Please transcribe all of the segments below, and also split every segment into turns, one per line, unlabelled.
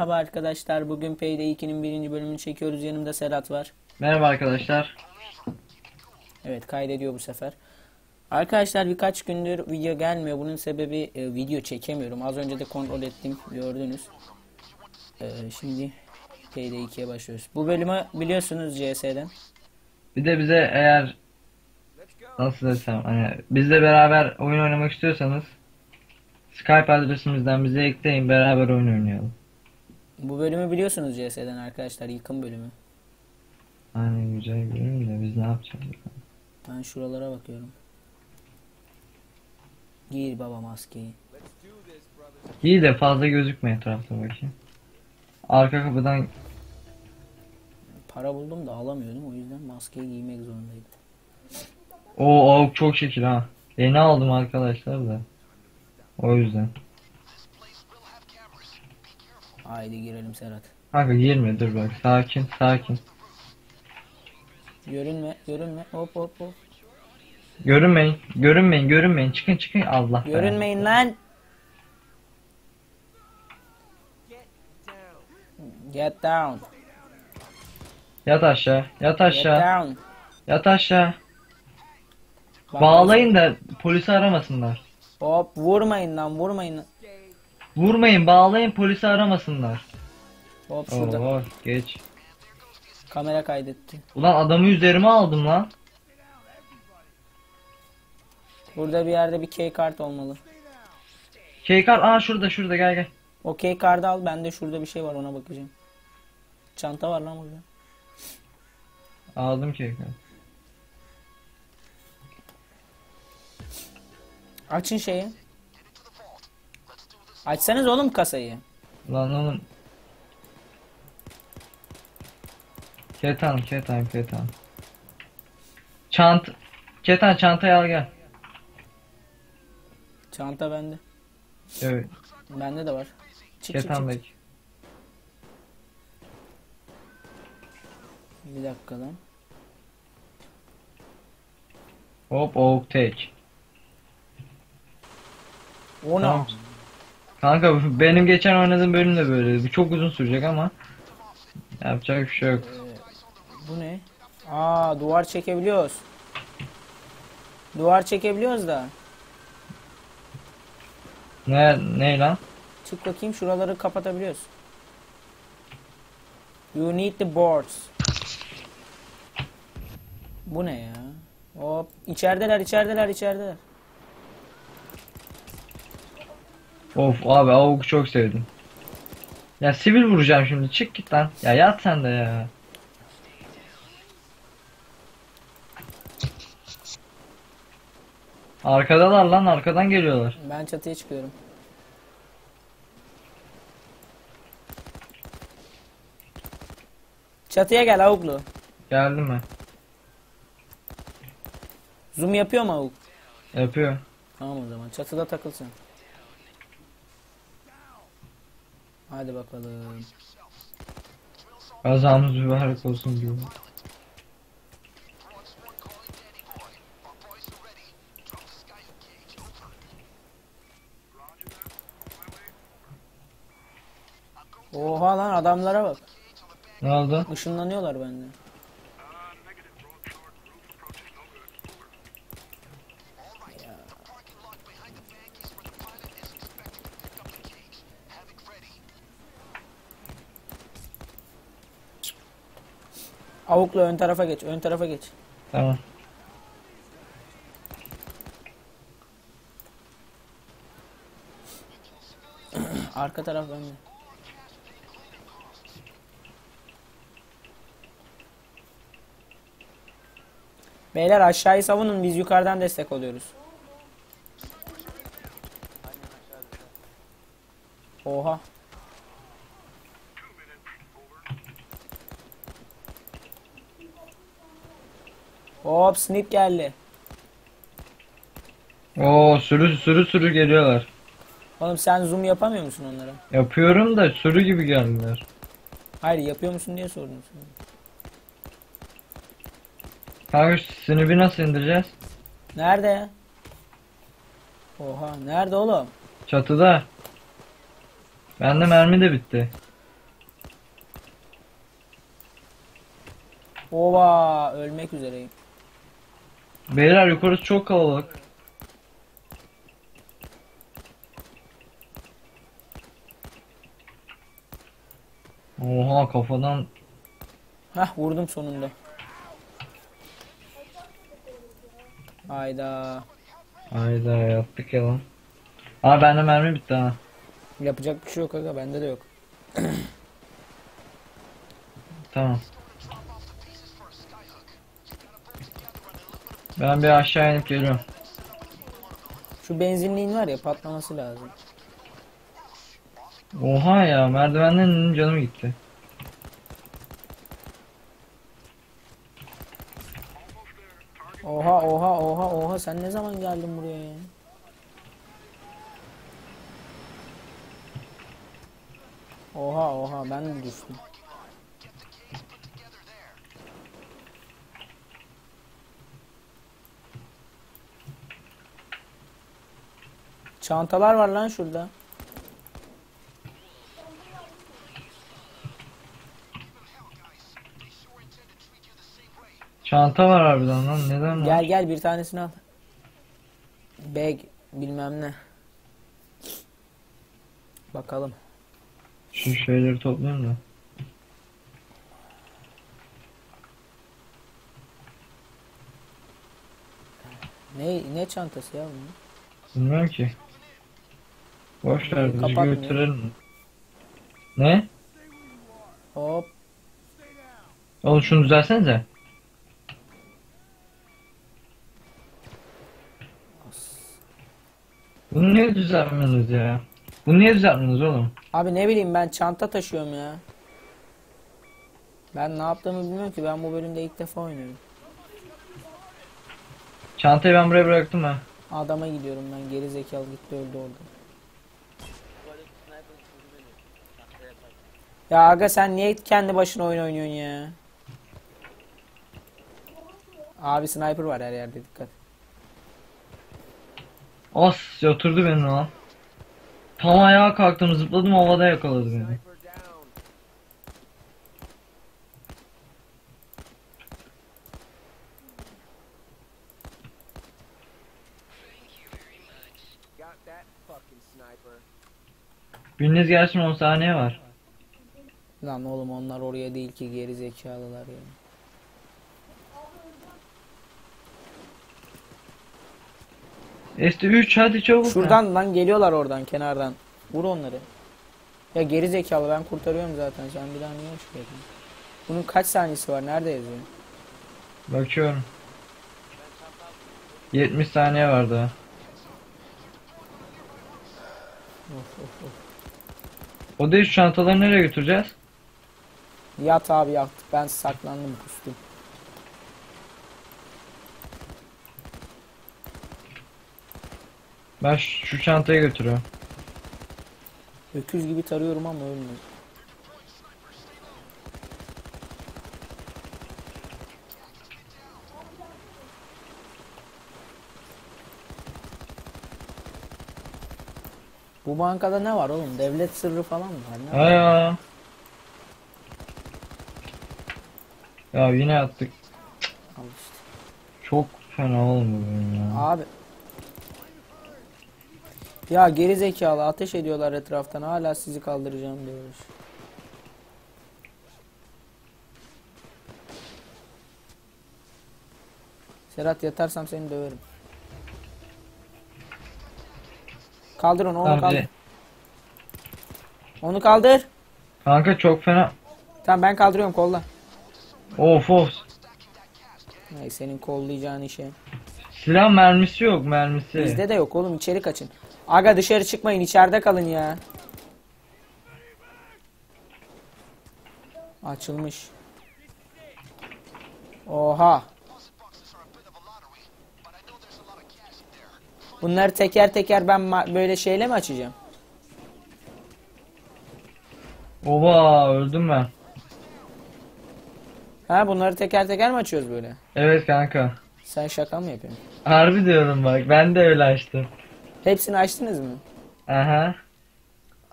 Merhaba arkadaşlar. Bugün Payday 2'nin birinci bölümünü çekiyoruz. Yanımda Serhat var.
Merhaba arkadaşlar.
Evet kaydediyor bu sefer. Arkadaşlar birkaç gündür video gelmiyor. Bunun sebebi e, video çekemiyorum. Az önce de kontrol ettim. Gördünüz. E, şimdi Payday 2'ye başlıyoruz. Bu bölümü biliyorsunuz CS'den.
Bir de bize eğer nasıl desem hani bizle beraber oyun oynamak istiyorsanız Skype adresimizden bize ekleyin beraber oyun oynayalım.
Bu bölümü biliyorsunuz CS'den arkadaşlar. Yıkım bölümü.
Aynen güzel görünüyor da biz ne yapacağız?
Ben şuralara bakıyorum. Giy baba maskeyi.
İyi de fazla gözükme etrafta bakayım. Arka kapıdan
Para buldum da alamıyordum. O yüzden maskeyi giymek zorundaydım.
o avuk çok şekil ha. Yeni aldım arkadaşlar da. O yüzden.
Haydi girelim Serhat.
Kanka girme dur bak sakin sakin.
Görünme, görünme. Hop hop hop.
Görünmeyin görünmeyin görünmeyin çıkın çıkın Allah.
Görünmeyin lan. Get down.
Yat aşağı yat
Get
aşağı
down.
yat aşağı. Bağlayın da polisi aramasınlar.
Hop vurmayın lan vurmayın. lan.
Vurmayın bağlayın polisi aramasınlar.
Hop şurada.
Oo geç.
Kamera kaydetti.
Ulan adamı üzerime aldım lan.
Burada bir yerde bir key kart olmalı.
Keykar aa şurada şurada gel gel.
O key kartı al. Bende şurada bir şey var ona bakacağım. Çanta var lan burada.
Aldım keykar.
Açın şeyi. Açsanız oğlum kasayı.
Lan oğlum. Ketan ketan ketan. Çant. Ketan çantayı al gel.
Çanta bende.
Evet.
Bende de var. Çık çık
Ketan
çık.
bek.
Bir dakika lan.
Hop oak tek.
O ne?
Tamam. Kanka benim geçen oynadığım bölüm de böyle. Bu çok uzun sürecek ama. Yapacak bir şey yok.
Bu ne? Aa duvar çekebiliyoruz. Duvar çekebiliyoruz da.
Ne ne lan?
Çık bakayım şuraları kapatabiliyoruz. You need the boards. Bu ne ya? Hop içerideler içerideler içerideler.
Of abi avuk çok sevdim. Ya sivil vuracağım şimdi çık git lan. Ya yat sen de ya. Arkadalar lan arkadan geliyorlar.
Ben çatıya çıkıyorum. Çatıya gel avuklu.
Geldim ben.
Zoom yapıyor mu avuk?
Yapıyor.
Tamam o zaman çatıda takılsın. Hadi bakalım.
Kazamız mübarek olsun diyor.
Oha lan adamlara bak.
Ne oldu?
Işınlanıyorlar bende. Avukla ön tarafa geç, ön tarafa geç.
Tamam.
Arka taraf bende. Beyler aşağıyı savunun biz yukarıdan destek oluyoruz. Oha. Hop snip geldi.
Oo sürü sürü sürü geliyorlar.
Oğlum sen zoom yapamıyor musun onlara?
Yapıyorum da sürü gibi geldiler.
Hayır yapıyor musun diye sordum sana.
Kanka snipi nasıl indireceğiz?
Nerede? Oha nerede oğlum?
Çatıda. Bende mermi de bitti.
Ova ölmek üzereyim.
Beyler yukarısı çok kalabalık. Oha kafadan
Hah vurdum sonunda. Hayda.
Hayda yaptık ya lan. Aa bende mermi bitti ha.
Yapacak bir şey yok aga bende de yok.
Tamam. Ben bir aşağı inip geliyorum.
Şu benzinliğin var ya patlaması lazım.
Oha ya merdivenden indim canım gitti.
Oha oha oha oha sen ne zaman geldin buraya ya? Oha oha ben mi düştüm? Çantalar var lan şurada.
Çanta var harbiden lan neden lan?
Gel gel bir tanesini al. Bag bilmem ne. Bakalım.
Şu şeyleri toplayayım da.
Ne ne çantası ya bunun?
Bilmiyorum ki. Boş ver bizi götürelim. Ne?
Hop.
Oğlum şunu düzelsenize. Bunu niye düzeltmiyorsunuz ya? Bunu niye düzeltmiyorsunuz oğlum?
Abi ne bileyim ben çanta taşıyorum ya. Ben ne yaptığımı bilmiyorum ki ben bu bölümde ilk defa oynuyorum.
Çantayı ben buraya bıraktım ha.
Adama gidiyorum ben geri zekalı gitti öldü orada. Ya aga sen niye kendi başına oyun oynuyorsun ya? Abi sniper var her yerde dikkat.
As oturdu beni lan. Tam ayağa kalktım zıpladım havada yakaladı beni. Biriniz gelsin 10 saniye var.
Lan oğlum onlar oraya değil ki geri zekalılar ya.
ST3 hadi çabuk.
Şuradan lan geliyorlar oradan kenardan. Vur onları. Ya geri zekalı ben kurtarıyorum zaten sen bir daha niye geldin? Bunun kaç saniyesi var nerede yazıyor?
Bakıyorum. 70 saniye var daha.
Of of of.
O değil çantaları nereye götüreceğiz?
Yat abi yat. Ben saklandım kustum.
Ben şu, çantayı götürüyorum.
Öküz gibi tarıyorum ama ölmüyor. Bu bankada ne var oğlum? Devlet sırrı falan mı var? Ne var?
Ya. Yine attık.
Al işte.
Çok fena oyun ya.
Abi. Ya geri zekalı ateş ediyorlar etraftan hala sizi kaldıracağım diyoruz. Serhat yatarsam seni döverim. Kaldır onu, onu
Tamam,
kaldır. Onu kaldır.
Kanka çok fena.
Tamam ben kaldırıyorum kolla.
Of of.
Ay senin kollayacağın işe.
Silah mermisi yok mermisi.
Bizde de yok oğlum içeri kaçın. Aga dışarı çıkmayın içeride kalın ya. Açılmış. Oha. Bunları teker teker ben böyle şeyle mi açacağım?
Oba öldüm ben.
Ha bunları teker teker mi açıyoruz böyle?
Evet kanka.
Sen şaka mı yapıyorsun?
Harbi diyorum bak ben de öyle açtım.
Hepsini açtınız mı?
Aha.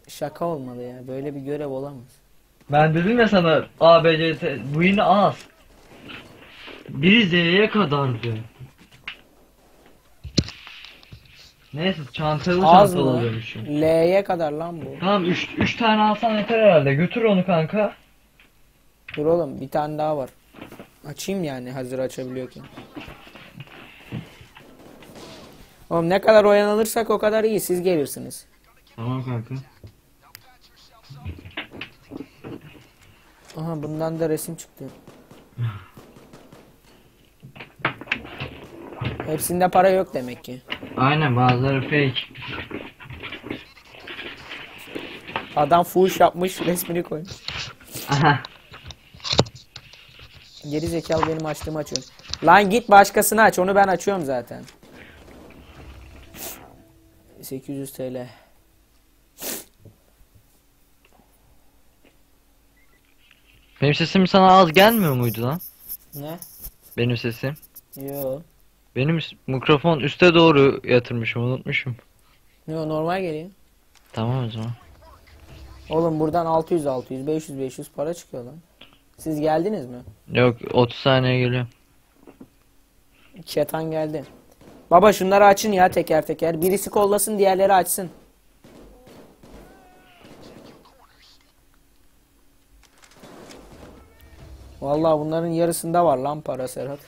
Şaka olmalı ya. Böyle bir görev olamaz.
Ben dedim ya sana A, B, C, T, bu yine az. Biri Z'ye kadardı. Neyse çantalı
Az
çantalı
mı?
alıyormuşum.
L'ye kadar lan bu.
Tamam 3 3 tane alsan yeter herhalde. Götür onu kanka.
Dur oğlum bir tane daha var. Açayım yani hazır açabiliyorken. Oğlum ne kadar oyalanırsak o kadar iyi siz gelirsiniz.
Tamam kanka.
Aha bundan da resim çıktı. Hepsinde para yok demek ki.
Aynen bazıları fake.
Adam fuhuş yapmış resmini koymuş.
Aha.
Geri zekalı benim açtığımı açıyor. Lan git başkasını aç onu ben açıyorum zaten. 800 TL.
Benim sesim sana az gelmiyor muydu lan?
Ne?
Benim sesim.
Yo.
Benim mikrofon üste doğru yatırmışım unutmuşum.
Yo normal geliyor.
Tamam o zaman.
Oğlum buradan 600 600 500 500 para çıkıyor lan. Siz geldiniz mi?
Yok 30 saniye geliyor.
Çetan geldi. Baba şunları açın ya teker teker. Birisi kollasın diğerleri açsın. Vallahi bunların yarısında var lan para Serhat.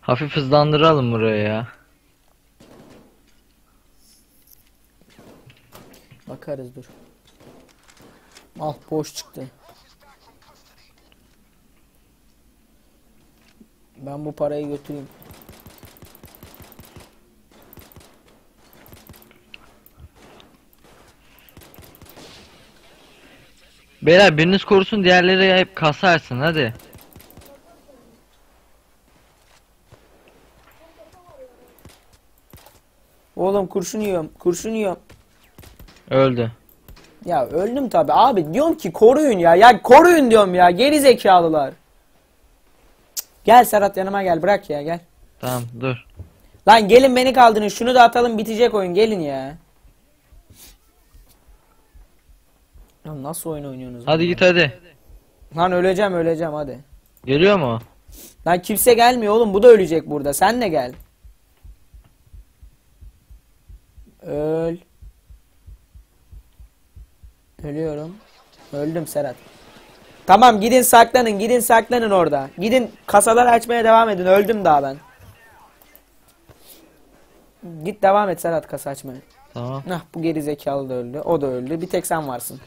Hafif hızlandıralım burayı ya.
Bakarız dur. Al boş çıktı. Ben bu parayı götüreyim.
Beyler biriniz korusun diğerleri hep kasarsın hadi.
Oğlum kurşun yiyorum. Kurşun yiyorum.
Öldü.
Ya öldüm tabi abi diyorum ki koruyun ya ya koruyun diyorum ya geri zekalılar. Cık, Gel Serhat yanıma gel bırak ya gel.
Tamam dur.
Lan gelin beni kaldırın şunu da atalım bitecek oyun gelin ya. Ya nasıl oyun oynuyorsunuz?
Hadi git hadi.
Lan öleceğim öleceğim hadi.
Geliyor mu?
Lan kimse gelmiyor oğlum bu da ölecek burada sen de gel. Öl. Ölüyorum. Öldüm Serhat. Tamam gidin saklanın gidin saklanın orada. Gidin kasaları açmaya devam edin öldüm daha ben. Git devam et Serhat kasa açmaya.
Tamam.
Nah bu geri zekalı da öldü. O da öldü. Bir tek sen varsın.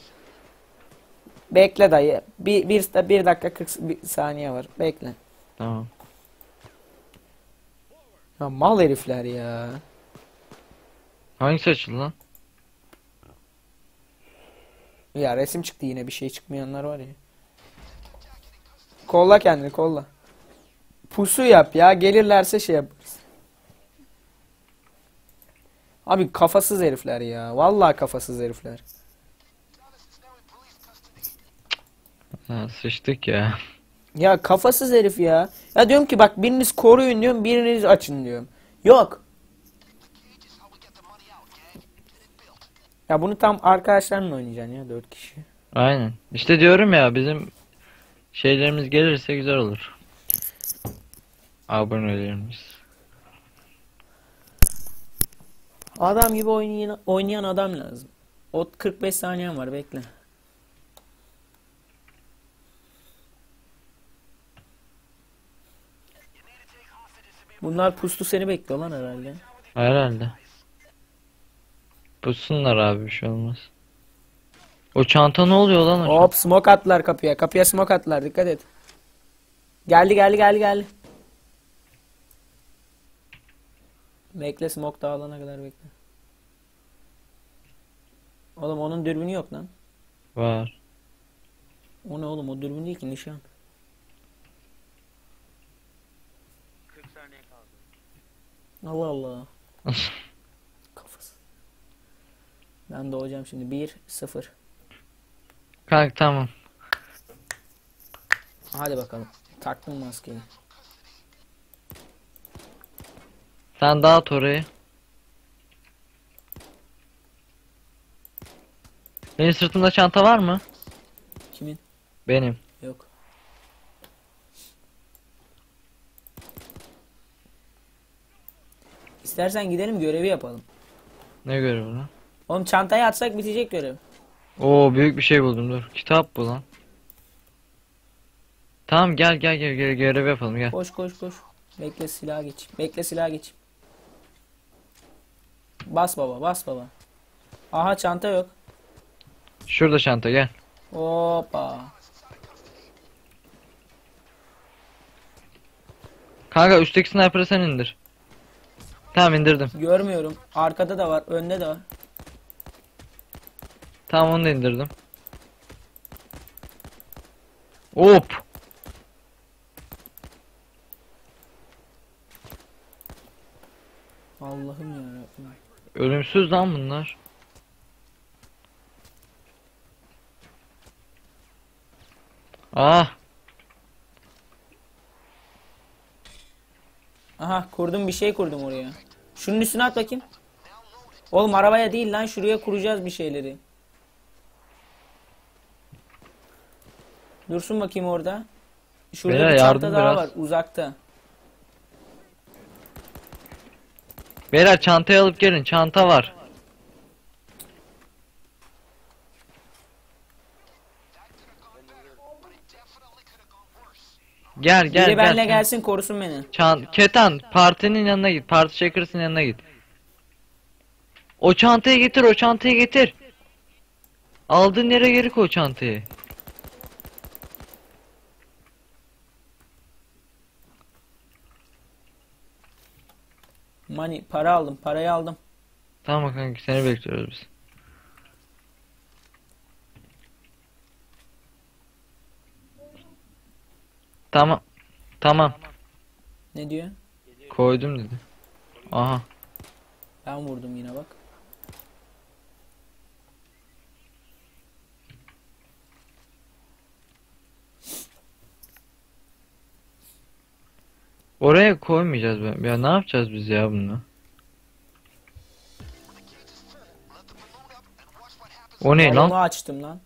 Bekle dayı. Bir, bir, bir dakika 40 bir saniye var. Bekle.
Tamam.
Ya mal herifler ya.
Hangisi açıldı lan?
Ya resim çıktı yine bir şey çıkmayanlar var ya. Kolla kendini kolla. Pusu yap ya gelirlerse şey yaparız. Abi kafasız herifler ya. Vallahi kafasız herifler.
Ha, sıçtık ya.
Ya kafasız herif ya. Ya diyorum ki bak biriniz koruyun diyorum biriniz açın diyorum. Yok. Ya bunu tam arkadaşlarınla oynayacaksın ya dört kişi.
Aynen. İşte diyorum ya bizim şeylerimiz gelirse güzel olur. Abonelerimiz.
Adam gibi oynayan, oynayan adam lazım. O 45 saniyen var bekle. Bunlar pustu seni bekliyor lan herhalde.
Herhalde. Pussunlar abi bir şey olmaz. O çanta ne oluyor lan? o
Hop smoke attılar kapıya. Kapıya smoke attılar dikkat et. Geldi geldi geldi geldi. Bekle smoke dağılana kadar bekle. Oğlum onun dürbünü yok lan.
çanta? Var.
O ne oğlum o dürbün değil ki nişan.
40 saniye kaldı.
Allah Allah. Ben doğacağım şimdi. 1 0.
Kanka tamam.
Hadi bakalım. Taktım maskeyi.
Sen dağıt orayı. Benim sırtımda çanta var mı? Benim.
Yok. İstersen gidelim görevi yapalım.
Ne görevi lan?
Oğlum çantayı atsak bitecek görev.
Oo büyük bir şey buldum dur. Kitap bu lan. Tamam gel gel gel, gel görev yapalım gel.
Koş koş koş. Bekle silah geç. Bekle silah geç. Bas baba bas baba. Aha çanta yok.
Şurada çanta gel.
Hoppa.
Kanka üstteki sniper'ı sen indir. Tamam indirdim.
Görmüyorum. Arkada da var. Önde de var.
Tamam onu da indirdim. Hop.
Allah'ım ya.
Ölümsüz lan bunlar. Ah.
Aha kurdum bir şey kurdum oraya. Şunun üstüne at bakayım. Oğlum arabaya değil lan şuraya kuracağız bir şeyleri. Dursun bakayım orada. Şurada
Beyler,
bir çanta
yardım
daha
biraz.
var uzakta.
Beyler çantayı alıp gelin. Çanta var. Gel gel
Biri
gel.
benimle
sen-
gelsin korusun beni.
Çan Ketan partinin yanına git. Parti Shakers'ın yanına git. O çantayı getir, o çantayı getir. Aldığın yere geri koy çantayı.
Money para aldım parayı aldım.
Tamam kanka seni bekliyoruz biz. Tamam. Tamam.
Ne diyor?
Koydum dedi. Aha.
Ben vurdum yine bak.
Oraya koymayacağız be. Ya ne yapacağız biz ya bunu? O ne lan?
açtım lan.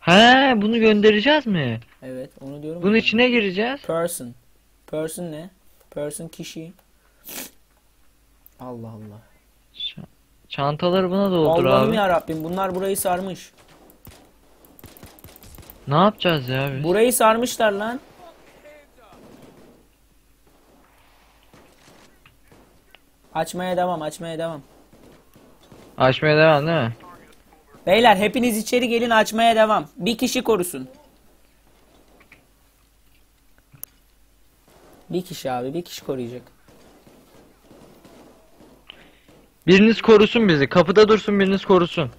He, bunu göndereceğiz mi?
Evet onu diyorum.
Bunun içine gireceğiz.
Person. Person ne? Person kişi. Allah Allah.
Ç- Çantaları buna doldur
Allah'ım
abi.
ya Rabbim bunlar burayı sarmış.
Ne yapacağız ya biz?
Burayı sarmışlar lan. Açmaya devam, açmaya devam.
Açmaya devam değil mi?
Beyler hepiniz içeri gelin açmaya devam. Bir kişi korusun. Bir kişi abi, bir kişi koruyacak.
Biriniz korusun bizi. Kapıda dursun biriniz korusun.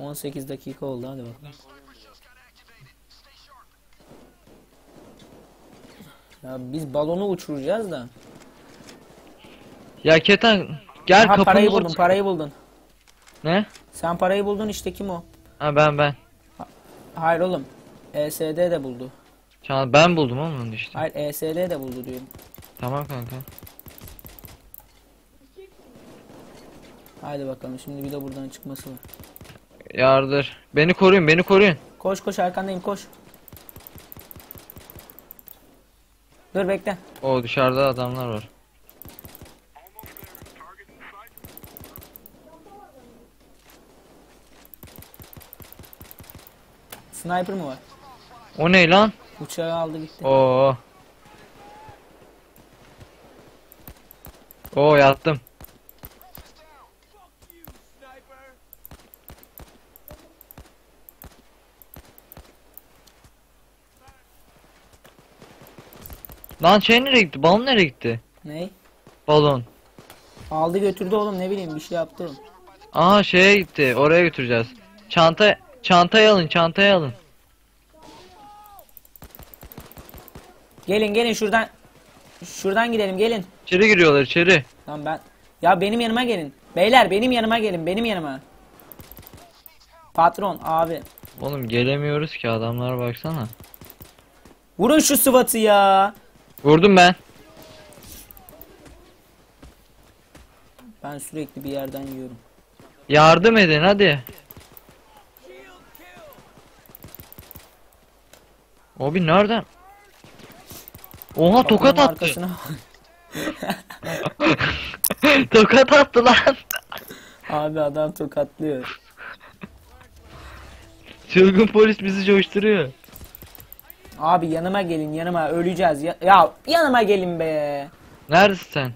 18 dakika oldu hadi bakalım. Ya biz balonu uçuracağız da.
Ya Ketan gel
Aha, parayı
kapımızı...
buldun, parayı buldun.
Ne?
Sen parayı buldun işte kim o?
Ha ben ben.
Hayır oğlum. ESD de buldu.
Çan ben buldum oğlum onu işte.
Hayır ESD de buldu diyorum.
Tamam kanka.
Haydi bakalım şimdi bir de buradan çıkması var.
Yardır. Beni koruyun beni koruyun.
Koş koş arkandayım koş. Dur bekle.
O dışarıda adamlar var.
Sniper mı var?
O ne lan?
Uçağı aldı gitti.
Oo. Oo yattım. Lan şey nereye gitti? Balon nereye gitti?
Ney?
Balon.
Aldı götürdü oğlum ne bileyim bir şey yaptı o.
Aha şeye gitti. Oraya götüreceğiz. Çanta çantayı alın, çantayı alın.
Gelin gelin şuradan. Şuradan gidelim gelin.
İçeri giriyorlar içeri.
Tamam ben. Ya benim yanıma gelin. Beyler benim yanıma gelin benim yanıma. Patron abi.
Oğlum gelemiyoruz ki adamlara baksana.
Vurun şu sıvatı ya.
Vurdum ben.
Ben sürekli bir yerden yiyorum.
Yardım edin hadi. Abi nereden? Oha tokat attı. tokat attı lan.
Abi adam tokatlıyor.
Çılgın polis bizi coşturuyor.
Abi yanıma gelin yanıma öleceğiz. Ya, ya yanıma gelin be.
Neredesin?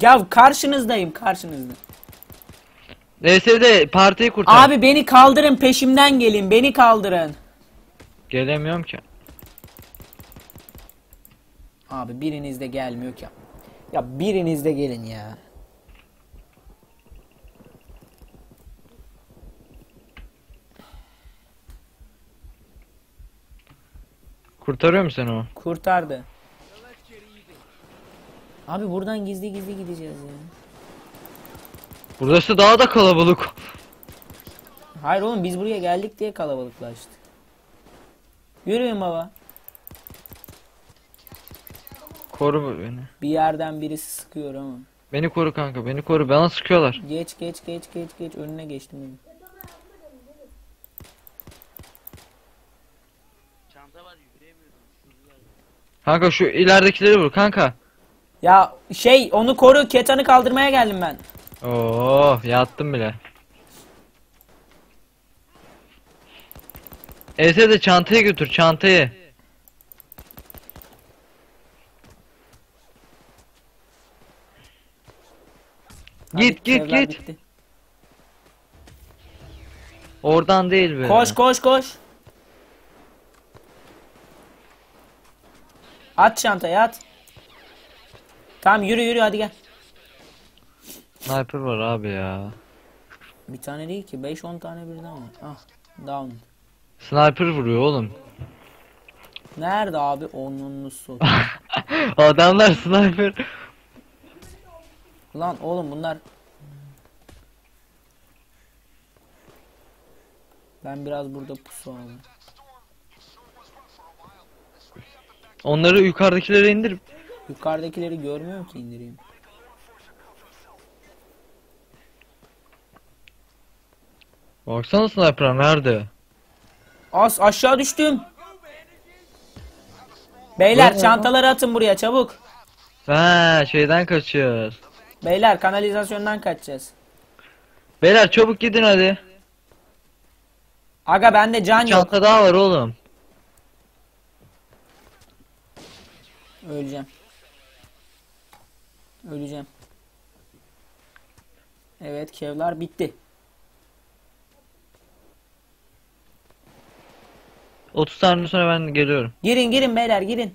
Ya karşınızdayım karşınızda.
LS'de partiyi kurtar.
Abi beni kaldırın peşimden gelin beni kaldırın.
Gelemiyorum ki.
Abi biriniz de gelmiyor ki. Ya biriniz de gelin ya.
Kurtarıyor musun sen o?
Kurtardı. Abi buradan gizli gizli gideceğiz ya.
Burası daha da kalabalık.
Hayır oğlum biz buraya geldik diye kalabalıklaştı. Yürüyün baba.
Koru beni.
Bir yerden birisi sıkıyor ama.
Beni koru kanka beni koru. Bana sıkıyorlar.
Geç geç geç geç geç önüne geçtim benim.
Çanta var yürüyemiyorum. Hızlı gel.
Kanka şu ileridekileri vur kanka.
Ya şey onu koru ketanı kaldırmaya geldim ben.
Oo yattım bile. Ese de çantayı götür çantayı. Git git
evler
git.
bitti.
Oradan değil be.
Koş koş koş. At çantayı at. Tamam yürü yürü hadi gel.
Sniper var abi ya.
Bir tane değil ki 5-10 tane birden var. Ah down.
Sniper vuruyor oğlum.
Nerede abi onun sot.
Adamlar sniper.
Lan oğlum bunlar Ben biraz burada pusu aldım.
Onları yukarıdakilere indir.
Yukarıdakileri görmüyorum ki indireyim.
Baksana sniper nerede?
As aşağı düştüm. Beyler çantaları atın buraya çabuk.
Ha şeyden kaçıyoruz.
Beyler kanalizasyondan kaçacağız.
Beyler çabuk gidin hadi.
Aga bende can yok.
Çanta daha var oğlum.
Öleceğim. Öleceğim. Evet kevlar bitti.
30 saniye sonra ben geliyorum.
Girin girin beyler girin.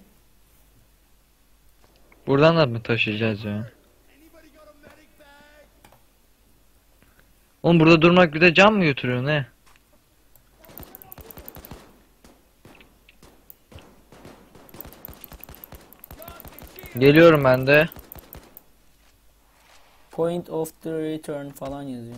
Buradan da mı taşıyacağız ya? Oğlum burada durmak bir de can mı götürüyor ne? Geliyorum ben de.
Point of the return falan yazıyor.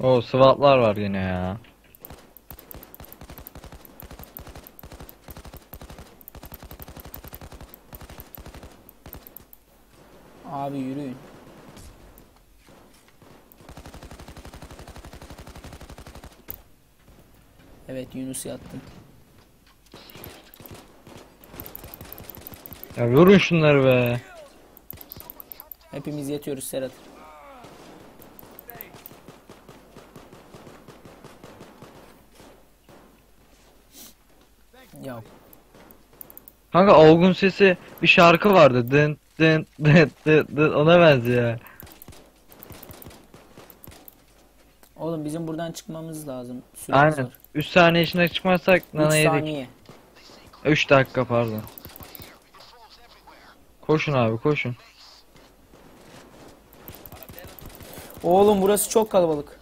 O SWAT'lar var yine ya.
Abi yürüyün. Evet Yunus yattı.
Ya vurun şunları be.
Hepimiz yatıyoruz Serhat. Ya
Kanka Avgun sesi bir şarkı vardı. Dın dın dın dın dın ona benziyor.
Oğlum bizim buradan çıkmamız lazım. Süremiz
Aynen.
var.
3 saniye içinde çıkmazsak
3
nana yedik.
saniye.
3 dakika pardon. Koşun abi koşun.
Oğlum burası çok kalabalık.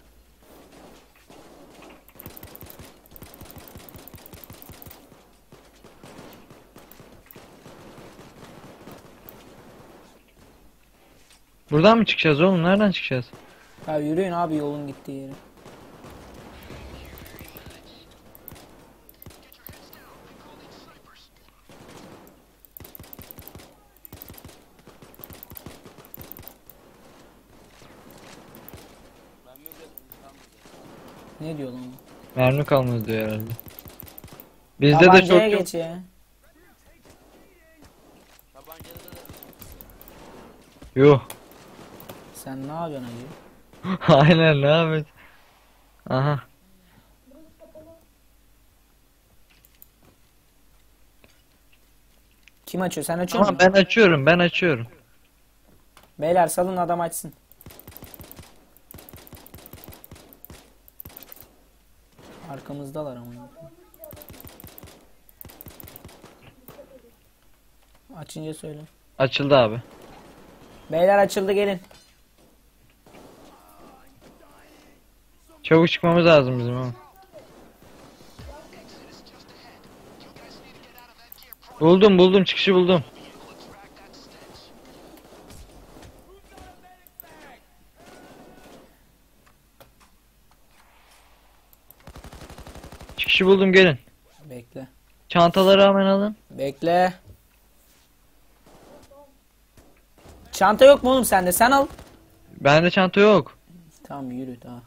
Buradan mı çıkacağız oğlum? Nereden çıkacağız?
Ya yürüyün abi yolun gittiği yere. Ne diyor lan?
Mermi kalmadı diyor herhalde. Bizde de çok
Tabancaya
yok.
geç ya.
Tabancada da
Yuh.
Sen ne yapıyorsun hacı?
Aynen ne yapıyorsun? Aha.
Kim açıyor? Sen açıyor
Tamam
musun?
ben açıyorum ben açıyorum.
Beyler salın adam açsın. Arkamızdalar ama. Açınca söyle.
Açıldı abi.
Beyler açıldı gelin.
Çabuk çıkmamız lazım bizim ama. Buldum buldum çıkışı buldum. Çıkışı buldum gelin.
Bekle.
Çantaları hemen alın.
Bekle. Çanta yok mu oğlum sende? Sen al.
Bende çanta yok.
Tamam yürü daha.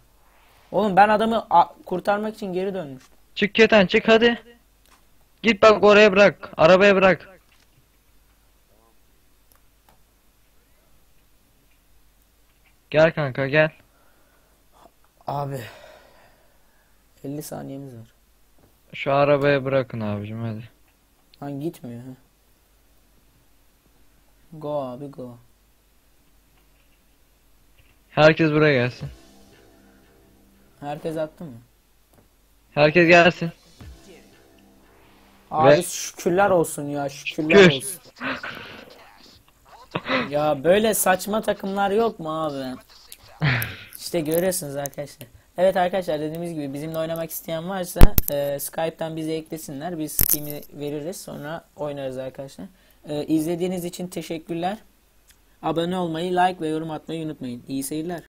Oğlum ben adamı kurtarmak için geri dönmüştüm.
Çık keten çık hadi. Git bak oraya bırak. Arabaya bırak. Gel kanka gel.
Abi. 50 saniyemiz var.
Şu arabaya bırakın abicim hadi.
Lan gitmiyor ha. Go abi go.
Herkes buraya gelsin.
Herkes attı mı?
Herkes gelsin.
Abi
Ve-
şükürler olsun ya şükürler
Şükür.
olsun. ya böyle saçma takımlar yok mu abi? İşte görüyorsunuz arkadaşlar. Evet arkadaşlar dediğimiz gibi bizimle oynamak isteyen varsa e, Skype'tan bizi eklesinler. Biz Steam'i veririz sonra oynarız arkadaşlar. E, izlediğiniz için teşekkürler. Abone olmayı, like ve yorum atmayı unutmayın. İyi seyirler.